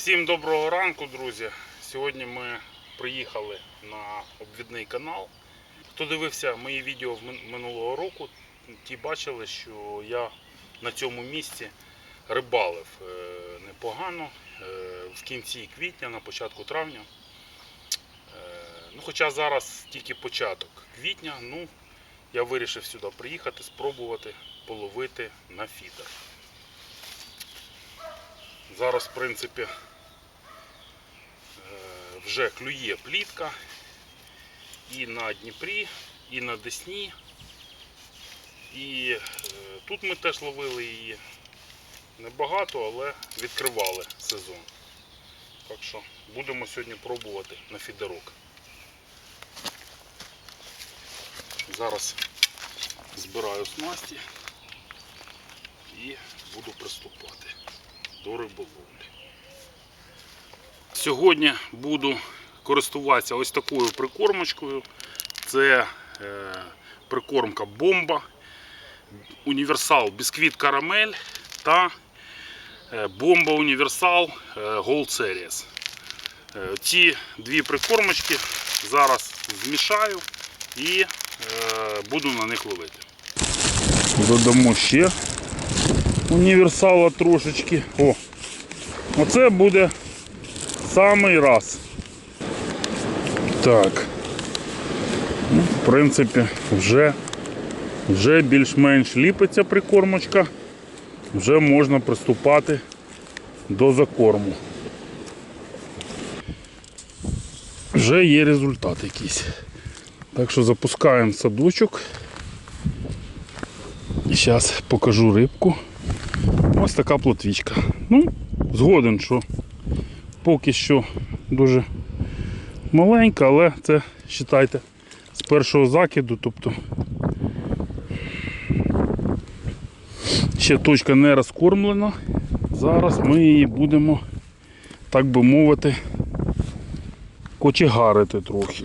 Всім доброго ранку, друзі. Сьогодні ми приїхали на обвідний канал. Хто дивився мої відео минулого року, ті бачили, що я на цьому місці рибалив е, непогано е, в кінці квітня, на початку травня. Е, Ну, хоча зараз тільки початок квітня, ну, я вирішив сюди приїхати, спробувати половити на фідер. Зараз, в принципі, вже клює плітка і на Дніпрі, і на Десні. І е, тут ми теж ловили її небагато, але відкривали сезон. Так що будемо сьогодні пробувати на фідерок. Зараз збираю снасті і буду приступати до риболовлі. Сьогодні буду користуватися ось такою прикормочкою. Це е, прикормка бомба, універсал бісквіт карамель та е, бомба універсал е, Gold Series. Ці дві прикормочки зараз змішаю і буду на них ловити. Додамо ще універсала трошечки. О, оце буде самий раз. Так. Ну, в принципі, вже, вже більш-менш ліпиться прикормочка. Вже можна приступати до закорму. Вже є результат якийсь. Так що запускаємо садочок. І зараз покажу рибку. Ось така плотвічка. Ну, згоден, що поки що дуже маленька, але це вважайте з першого закиду, тобто ще точка не розкормлена. Зараз ми її будемо, так би мовити, кочегарити трохи.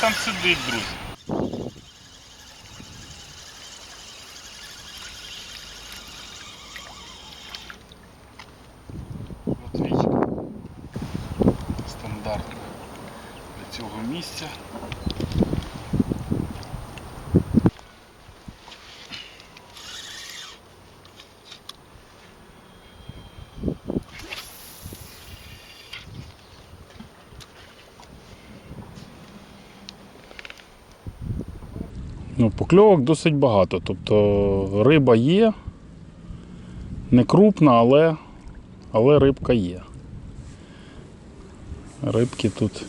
Там сидить, друзі. Латвійська. Стандартна для цього місця. Ну, покльовок досить багато. Тобто риба є, не крупна, але, але рибка є. Рибки тут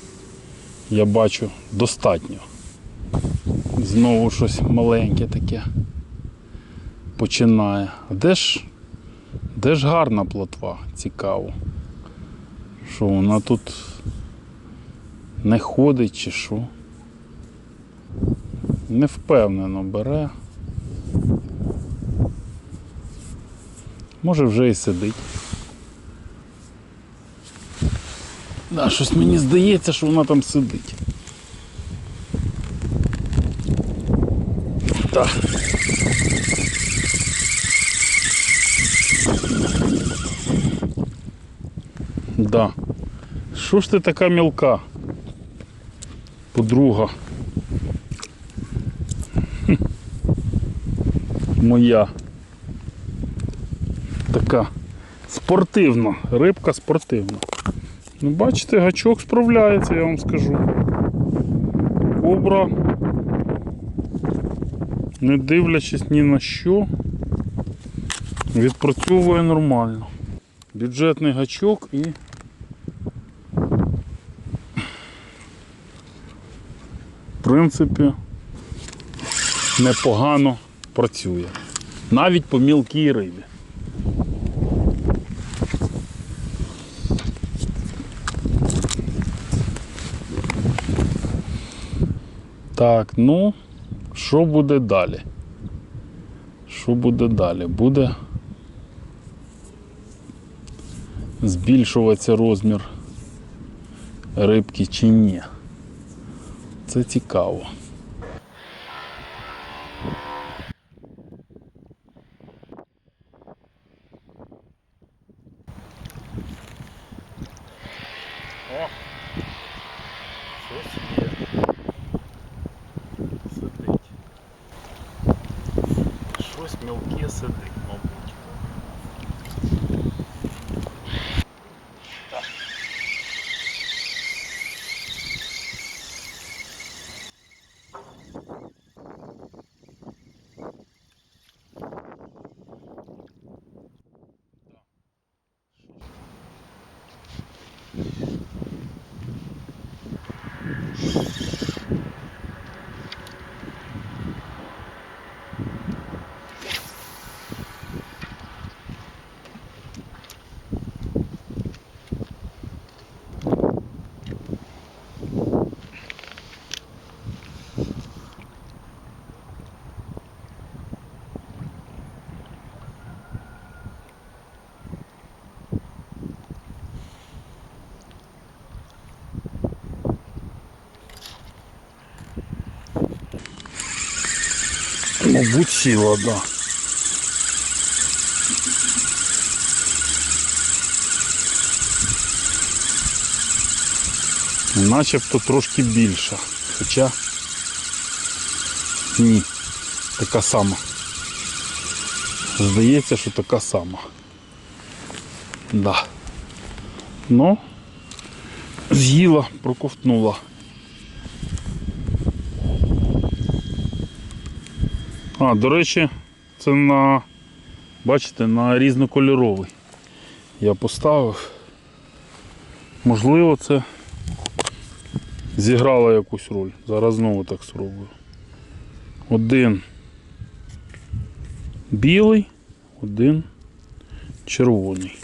я бачу достатньо. Знову щось маленьке таке починає. Де ж, де ж гарна плотва? Цікаво. Що вона тут не ходить чи що? Невпевнено бере. Може вже і сидить. Да, щось мені здається, що вона там сидить. Так. Да. Що ж ти така мілка? Подруга. Моя така спортивна, рибка спортивна. Ну, бачите, гачок справляється, я вам скажу. Кобра, не дивлячись ні на що, відпрацьовує нормально. Бюджетний гачок і в принципі непогано працює. Навіть по мілкій рибі. Так, ну, що буде далі? Що буде далі? Буде збільшуватися розмір рибки чи ні? Це цікаво. О! Щось є. Сидить. Щось мілке сидить, мабуть. Так. Сіла, так. Да. Начебто трошки більша. Хоча ні, така сама. Здається, що така сама. Да. Ну, з'їла, проковтнула. А, до речі, це на, бачите, на різнокольоровий. Я поставив. Можливо, це зіграло якусь роль. Зараз знову так спробую. Один білий, один червоний.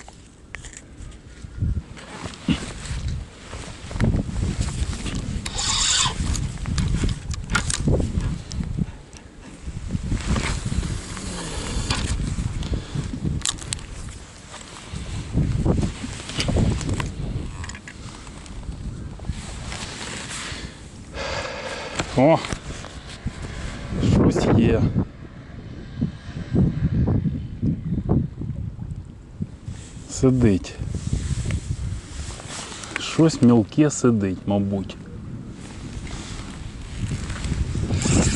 О! Щось є. Сидить. Щось мілке сидить, мабуть.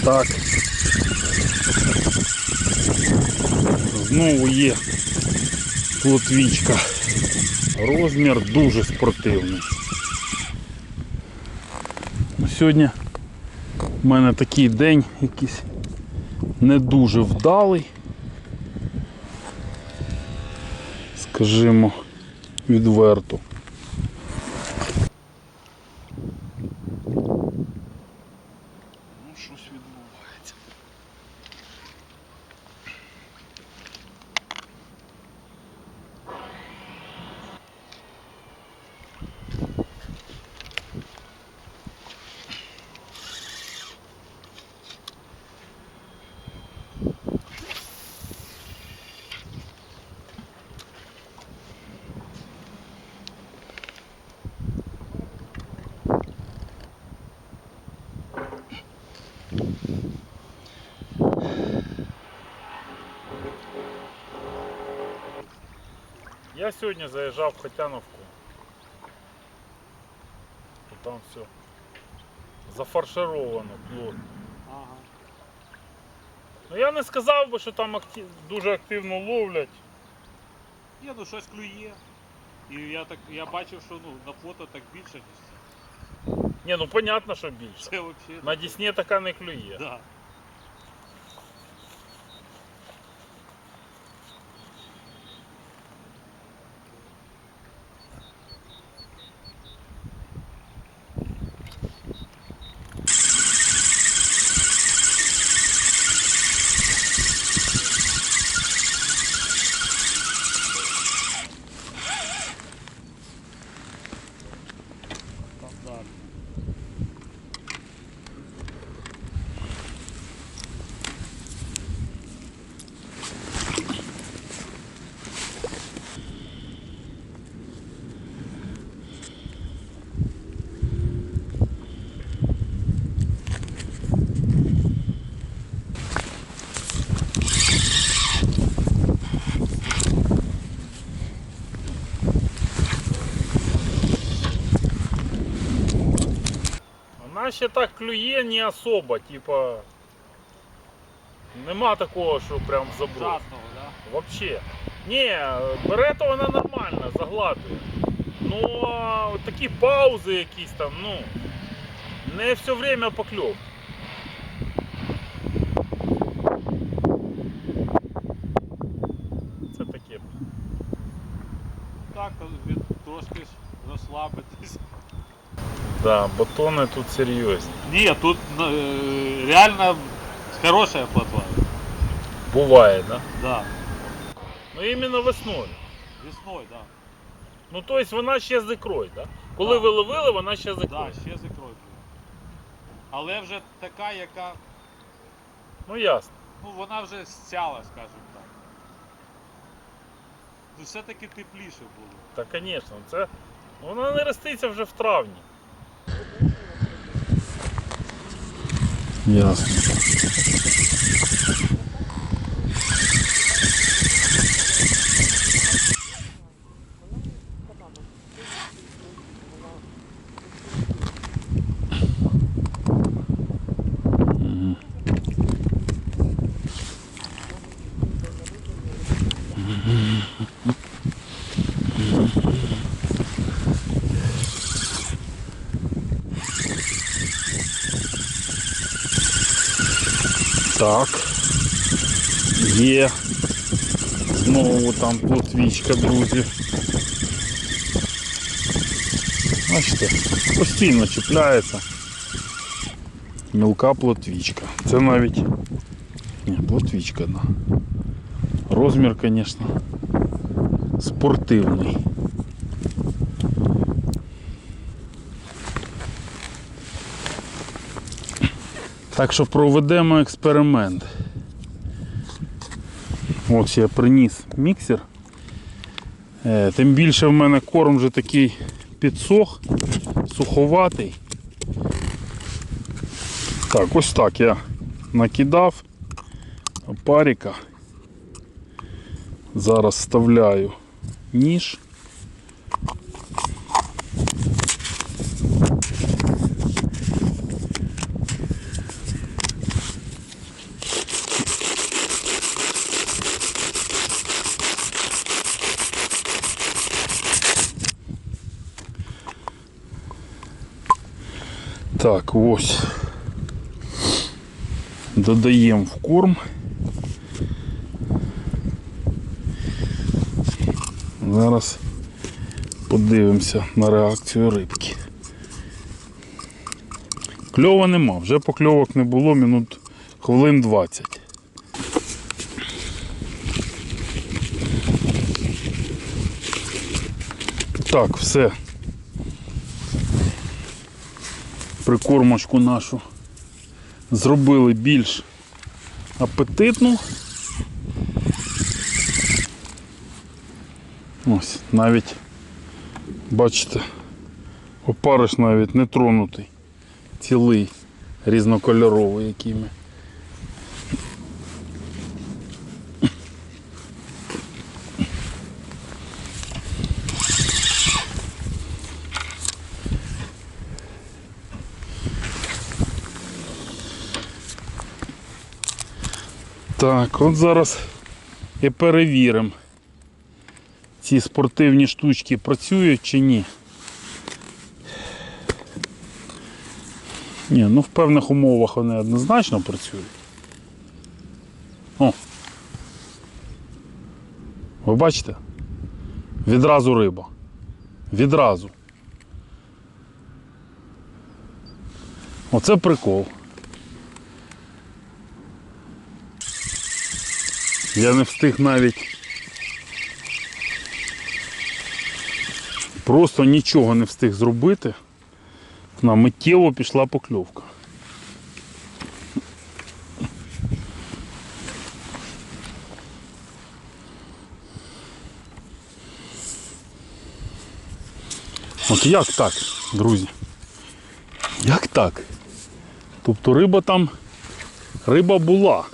Так. Знову є плотвічка. Розмір дуже спортивний. Ну, Сьогодні у мене такий день якийсь не дуже вдалий. Скажімо, відверто. Я сьогодні заїжджав в Хотяновку. Там все зафаршировано плотно. Ага. Ну я не сказав би, що там актив... дуже активно ловлять. Ні, ну щось клює. І я так я бачив, що ну, на фото так більше, ніж. Не, ну понятно, что більше. На Дісні така не клює. Да. Там далі. Ще так клює не особо, типа. Нема такого, що прям заброс. Жадного, да? Вообще. Ні, бере то вона нормально, загладує. Ну, а такі паузи якісь там, ну. Не все время покльов. Це таке. Так, то трошки розслабитись. Да, батони тут серйозні. Ні, тут е, реально хорошая плотва. Буває, да? Да. Ну іменно весною. Весною, да. Ну то есть вона ще з ікрою, да? Коли Да. ви ловили, вона ще з Да, ще з ікрою. Але вже така, яка, Ну ясно. ну вона вже стяла, скажімо так. Ну все-таки тепліше було. Та звісно, це вона не роститься вже в травні. Ясно. Так. Є. Знову там плотвічка, друзі. Бачите, постійно чіпляється. Мілка плотвічка. Це навіть. Ні, плотвічка, да. Розмір, звісно, спортивний. Так що проведемо експеримент. Ось я приніс міксер. Е, Тим більше в мене корм вже такий підсох, суховатий. Так, ось так я накидав опаріка. Зараз вставляю ніж. Так, ось. Додаємо в корм. Зараз подивимося на реакцію рибки. Кльова нема, вже покльовок не було минут хвилин 20. Так, все. Прикормочку нашу зробили більш апетитну. Ось, навіть, бачите, опариш навіть не тронутий, цілий, різнокольоровий якими. Так, от зараз і перевіримо, ці спортивні штучки працюють чи ні. Ні, ну в певних умовах вони однозначно працюють. О. Ви бачите? Відразу риба. Відразу. Оце прикол. Я не встиг навіть просто нічого не встиг зробити. На миттєво пішла покльовка. От як так, друзі? Як так? Тобто риба там, риба була.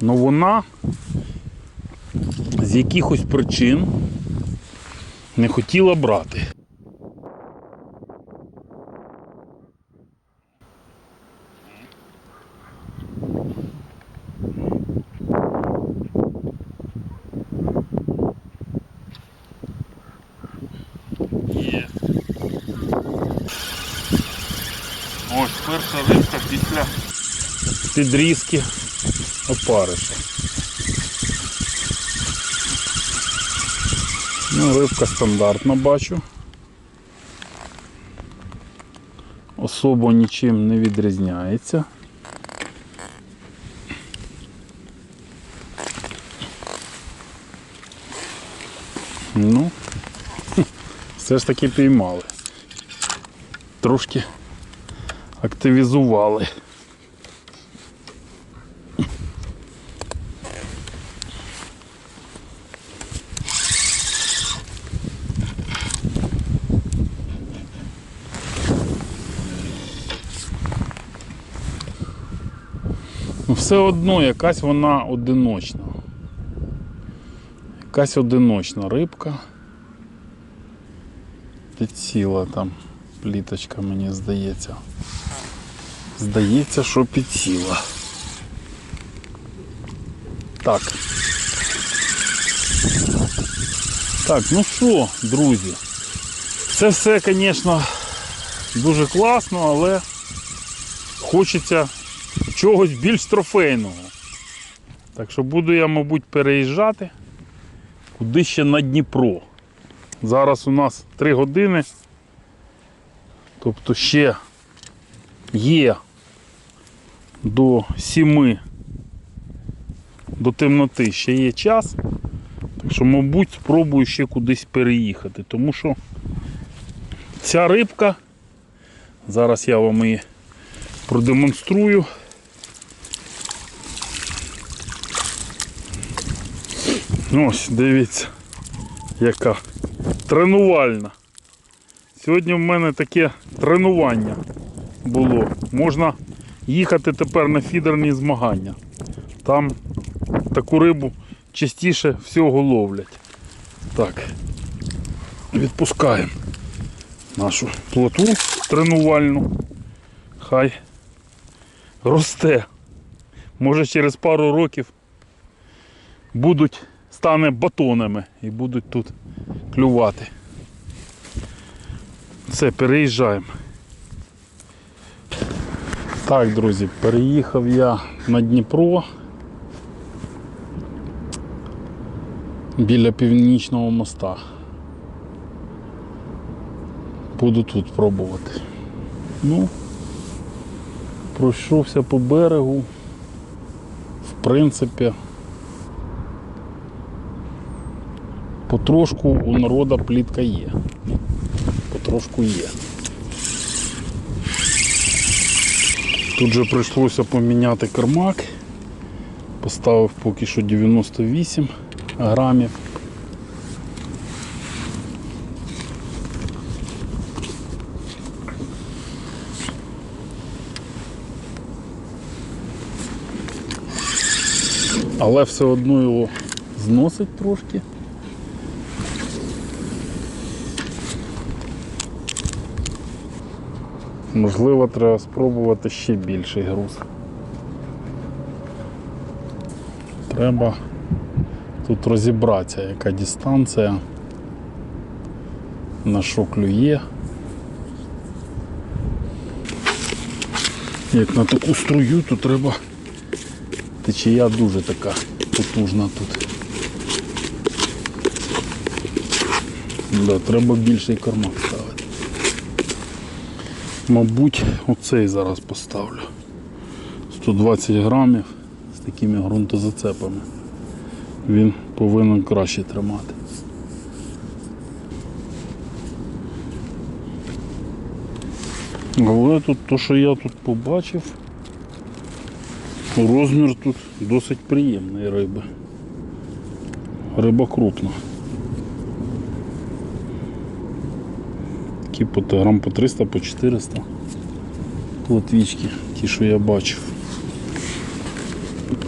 Но вона з якихось причин не хотіла брати. Ось перша рибка після підрізки опариша. Ну, рибка стандартна бачу. Особо нічим не відрізняється. Ну, все ж таки піймали. Трошки активізували. Ну, все одно якась вона одиночна. Якась одиночна рибка. Підсіла там пліточка, мені здається. Здається, що підсіла. Так. Так, ну що, друзі, це все, звісно, дуже класно, але хочеться чогось більш трофейного. Так що буду я, мабуть, переїжджати куди ще на Дніпро. Зараз у нас 3 години. Тобто ще є до 7 до темноти ще є час. Так що, мабуть, спробую ще кудись переїхати, тому що ця рибка, зараз я вам її продемонструю. Ось, дивіться, яка тренувальна. Сьогодні в мене таке тренування було. Можна їхати тепер на фідерні змагання. Там таку рибу частіше всього ловлять. Так, відпускаємо нашу плотву тренувальну. Хай росте. Може через пару років будуть, стане батонами і будуть тут клювати. Все, переїжджаємо. Так, друзі, переїхав я на Дніпро біля північного моста. Буду тут пробувати. Ну, пройшовся по берегу. В принципі, потрошку у народа плітка є. Потрошку є. Тут же прийшлося поміняти кермак. Поставив поки що 98 грамів. Але все одно його зносить трошки. Можливо, треба спробувати ще більший груз. Треба тут розібратися, яка дистанція, на що клює. Як на таку струю, то треба течія дуже така потужна тут. Да, треба більший ставити. Мабуть, оцей зараз поставлю. 120 грамів з такими ґрунтозацепами. Він повинен краще тримати. Але тут то, що я тут побачив, розмір тут досить приємної риби. Риба крупна. такі по грам по 300, по 400 плотвічки, ті, що я бачив.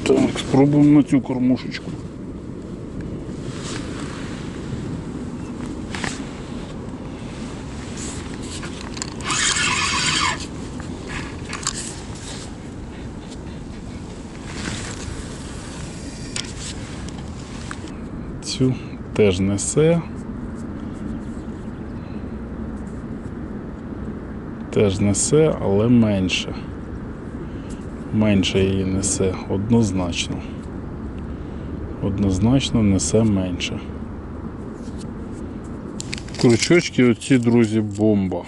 Так, спробуємо на цю кормушечку. Цю теж несе. Теж несе, але менше. Менше її несе, однозначно. Однозначно несе менше. Крючочки оці, друзі, бомба.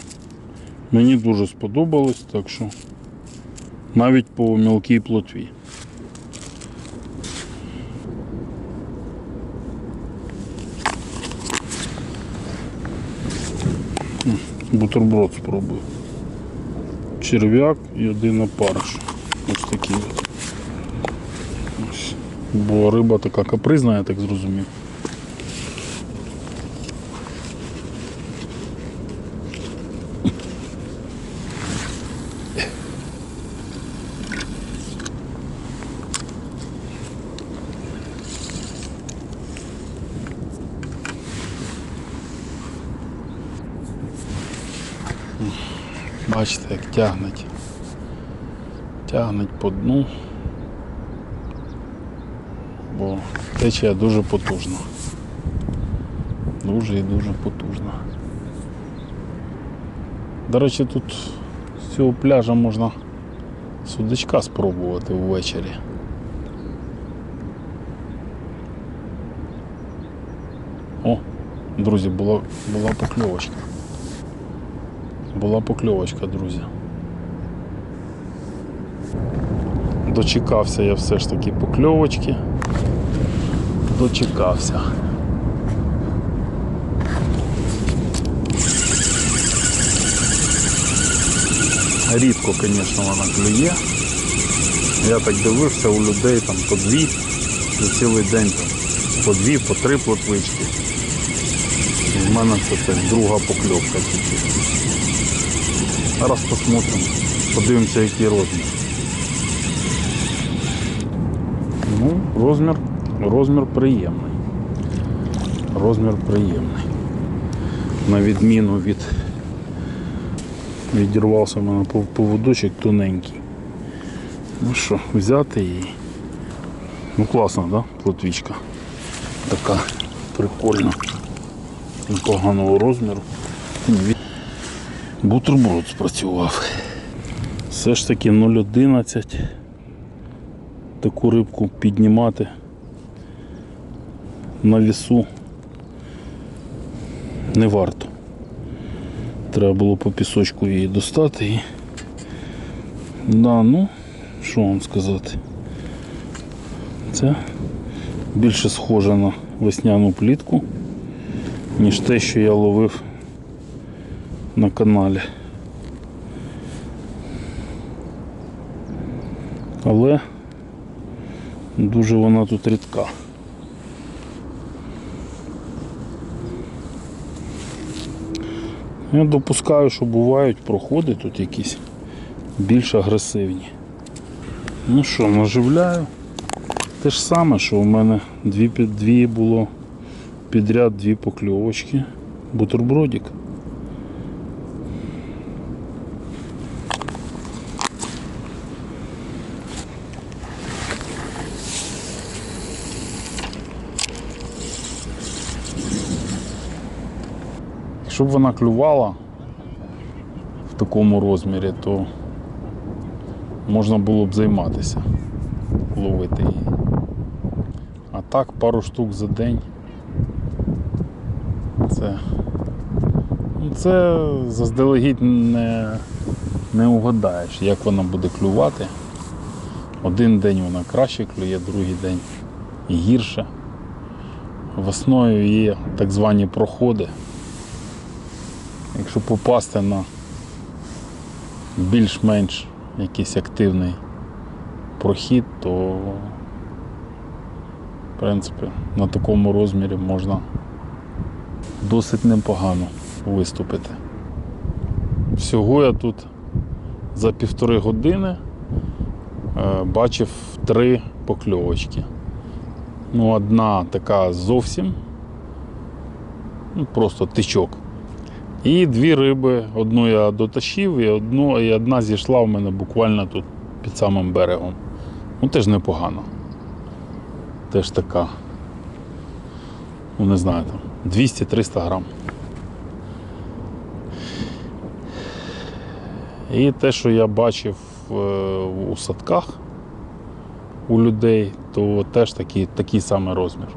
Мені дуже сподобалось, так що навіть по мілкій плотві. Бутерброд спробую. Черв'як і один опариш. Ось такий. Ось. Бо риба така капризна, я так зрозумів. Бачите, як тягнуть. Тягнуть по дну. Бо течія дуже потужна. Дуже і дуже потужна. До речі, тут з цього пляжа можна судачка спробувати ввечері. О, друзі, була, була покльовочка. Була покльовочка, друзі. Дочекався я все ж таки покльовочки. Дочекався. Рідко, звісно, вона клює. Я так дивився у людей там по дві, за цілий день там, по дві, по три плотвички. У мене це так друга покльовка. Зараз посмотрим, подивимося, який розмір. Розмір, розмір приємний. Розмір приємний. На відміну від відірвався в мене поводочок тоненький. Ну що, взяти її. Ну класна, да? Плотвічка. Така прикольна. Непоганого розміру. Бутерброд спрацював. Все ж таки 0,11 таку рибку піднімати на вісу не варто. Треба було по пісочку її достати і. Да, ну, що вам сказати? Це більше схоже на весняну плітку, ніж те, що я ловив на каналі. Але дуже вона тут рідка. Я допускаю, що бувають проходи тут якісь більш агресивні. Ну що, наживляю. Те ж саме, що у мене дві, дві було підряд дві покльовочки. Бутербродик. Якщо б вона клювала в такому розмірі, то можна було б займатися, ловити її. А так, пару штук за день. Це, ну, це заздалегідь не, не угадаєш, як вона буде клювати. Один день вона краще клює, другий день гірше. Весною є так звані проходи. Якщо попасти на більш-менш якийсь активний прохід, то в принципі на такому розмірі можна досить непогано виступити. Всього я тут за півтори години е, бачив три покльовочки. Ну, одна така зовсім, ну, просто тичок. І дві риби. Одну я дотащив, і одну, і одна зійшла в мене буквально тут під самим берегом. Ну теж непогано. Теж така. ну не знаю, там 200-300 грам. І те, що я бачив е, у садках у людей, то теж такий, такий самий розмір.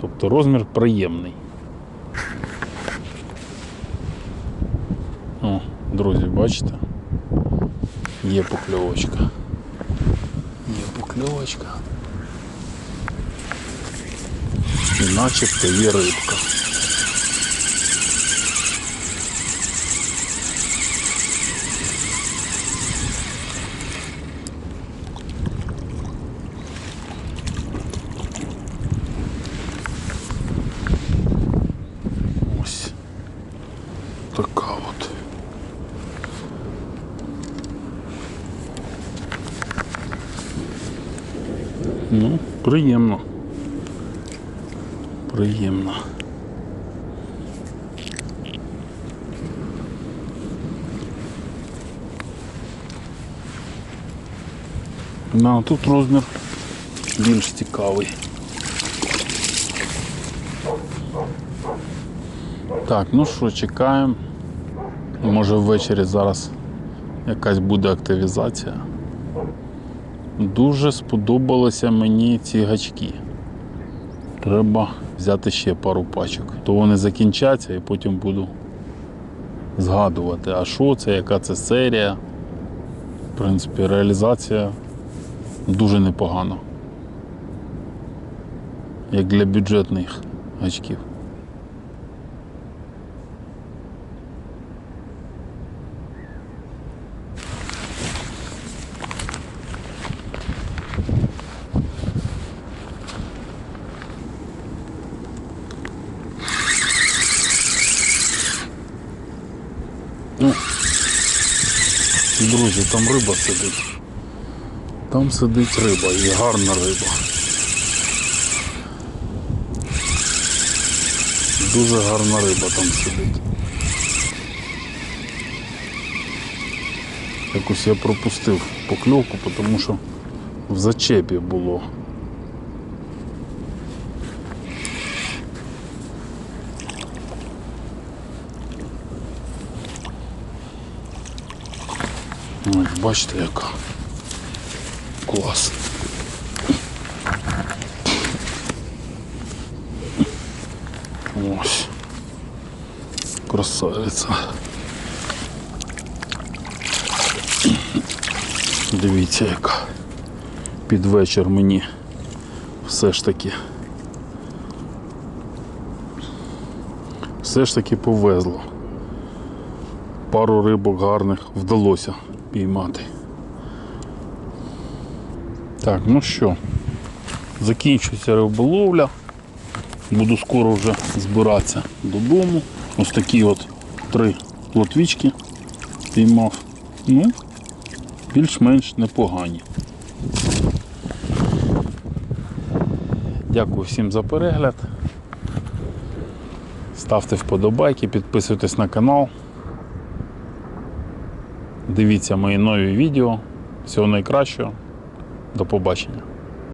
Тобто розмір приємний. О, друзі, бачите? Є покльовочка. Є покльовочка. І начебто є рибка. Ось така от. Ну, приємно. Приємно. Да, тут розмір більш цікавий. Так, ну що, чекаємо. Може ввечері зараз якась буде активізація. Дуже сподобалися мені ці гачки. Треба взяти ще пару пачок. То вони закінчаться і потім буду згадувати, а що це, яка це серія. В принципі, реалізація дуже непогана. Як для бюджетних гачків. Ну, друзі, там риба сидить. Там сидить риба і гарна риба. Дуже гарна риба там сидить. Якось я пропустив покльовку, тому що в зачепі було. Ось, бачите, яка. Клас. Ось. Красавиця. Дивіться, яка. Під вечір мені все ж таки. Все ж таки повезло пару рибок гарних вдалося піймати. Так, ну що, закінчується риболовля. Буду скоро вже збиратися додому. Ось такі от три плотвічки піймав. Ну, більш-менш непогані. Дякую всім за перегляд. Ставте вподобайки, підписуйтесь на канал. Дивіться мої нові відео. Всього найкращого. До побачення.